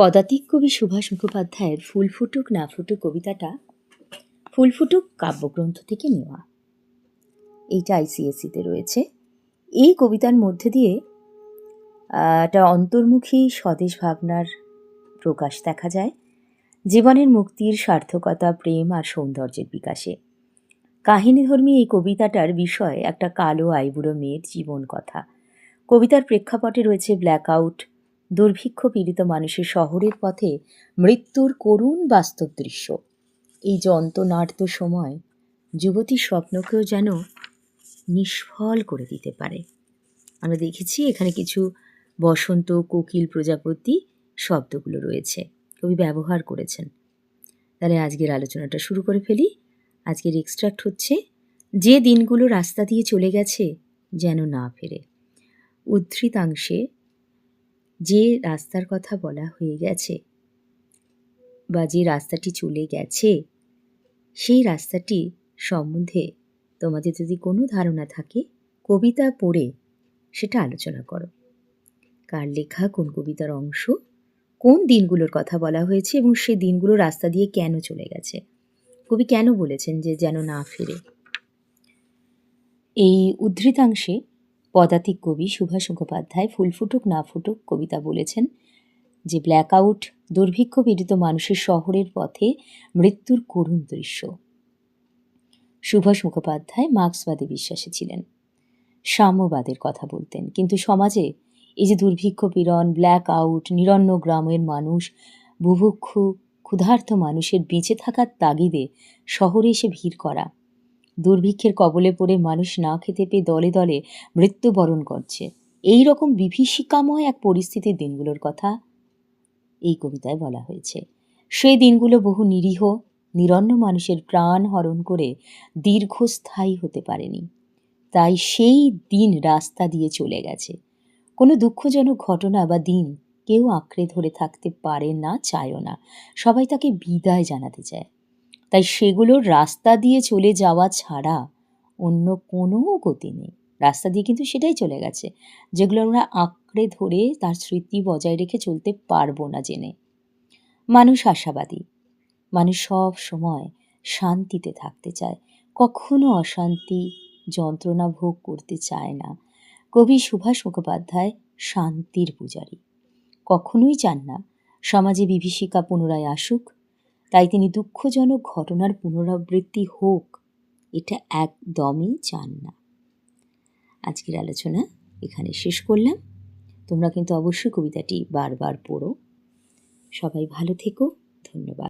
পদাতিক কবি সুভাষ মুখোপাধ্যায়ের ফুল ফুটুক না ফুটুক কবিতাটা ফুল ফুটুক কাব্যগ্রন্থ থেকে নেওয়া। এইটা আইসিএসসিতে রয়েছে। এই কবিতার মধ্যে দিয়ে একটা অন্তর্মুখী স্বদেশ ভাবনার প্রকাশ দেখা যায়। জীবনের মুক্তির সার্থকতা, প্রেম আর সৌন্দর্যের বিকাশে। কাহিনীধর্মী এই কবিতাটার বিষয় একটা কালো আইবুড়ো মেয়ের জীবন কথা। কবিতার প্রেক্ষাপটে রয়েছে ব্ল্যাকআউট দুর্ভিক্ষ পীড়িত মানুষের শহরের পথে মৃত্যুর করুণ বাস্তব দৃশ্য। এই যন্ত্রণার্ত সময় যুবতীর স্বপ্নকেও যেন নিষ্ফল করে দিতে পারে। আমরা দেখেছি এখানে কিছু বসন্ত, কোকিল প্রজাপতি শব্দগুলো রয়েছে। কবি ব্যবহার করেছেন। তাহলে আজকের আলোচনাটা শুরু করে ফেলি। আজকের এক্সট্রাক্ট হচ্ছে, যে দিনগুলো রাস্তা দিয়ে চলে গেছে যেন না ফেরে। উদ্ধৃতাংশে যে রাস্তার কথা বলা হয়ে গেছে বা যে রাস্তাটি চলে গেছে, সেই রাস্তাটি সম্বন্ধে তোমাদের যদি কোনো ধারণা থাকে, কবিতা পড়ে সেটা আলোচনা করো। কার লেখা, কোন কবিতার অংশ, কোন দিনগুলোর কথা বলা হয়েছে এবং সেই দিনগুলো রাস্তা দিয়ে কেন চলে গেছে? কবি কেন বলেছেন যে যেন না ফিরে? এই উদ্ধৃতাংশে পদাতিক কবি সুভাষ মুখোপাধ্যায় ফুল ফুটুক না ফুটুক কবিতা বলেছেন যে ব্ল্যাকআউট দুর্ভিক্ষ পীড়িত মানুষের শহরের পথে মৃত্যুর করুণ দৃশ্য। সুভাষ মুখোপাধ্যায় মার্ক্সবাদী বিশ্বাসী ছিলেন। সাম্যবাদের কথা বলতেন। কিন্তু সমাজে এই যে দুর্ভিক্ষ পীড়ন ব্ল্যাক আউট নিরন্ন গ্রামের মানুষ, বুভুক্ষু, ক্ষুধার্ত মানুষের বেঁচে থাকার তাগিদে শহরে এসে ভিড় করা দুর্ভিক্ষের কবলে পড়ে মানুষ না খেতে পেয়ে দলে দলে মৃত্যুবরণ করছে। এই রকম বিভীষিকাময় এক পরিস্থিতির দিনগুলোর কথা এই কবিতায় বলা হয়েছে। সেই দিনগুলো বহু নিরীহ, নিরন্ন মানুষের প্রাণ হরণ করে দীর্ঘস্থায়ী হতে পারেনি। তাই সেই দিন রাস্তা দিয়ে চলে গেছে। কোনো দুঃখজনক ঘটনা বা দিন কেউ আঁকড়ে ধরে থাকতে পারে না, চায়ও না। সবাই তাকে বিদায় জানাতে চায়। সেগুলোর রাস্তা দিয়ে চলে যাওয়া ছাড়া অন্য কোনো গতি নেই। রাস্তা দিয়ে কিন্তু সেটাই চলে গেছে, যেগুলো আমরা আঁকড়ে ধরে তার স্মৃতি বজায় রেখে চলতে পারব না জেনে। মানুষ আশাবাদী, মানুষ সব সময় শান্তিতে থাকতে চায়, কখনো অশান্তি যন্ত্রণা ভোগ করতে চায় না। কবি সুভাষ মুখোপাধ্যায় শান্তির পূজারী, কখনোই চান না সমাজে বিভীষিকা পুনরায় আসুক তাই তিনি দুঃখজনক ঘটনার পুনরাবৃত্তি হোক, এটা একদমই চান না। আজকের আলোচনা এখানে শেষ করলাম। তোমরা কিন্তু অবশ্যই কবিতাটি বারবার পড়ো। সবাই ভালো থেকো। ধন্যবাদ।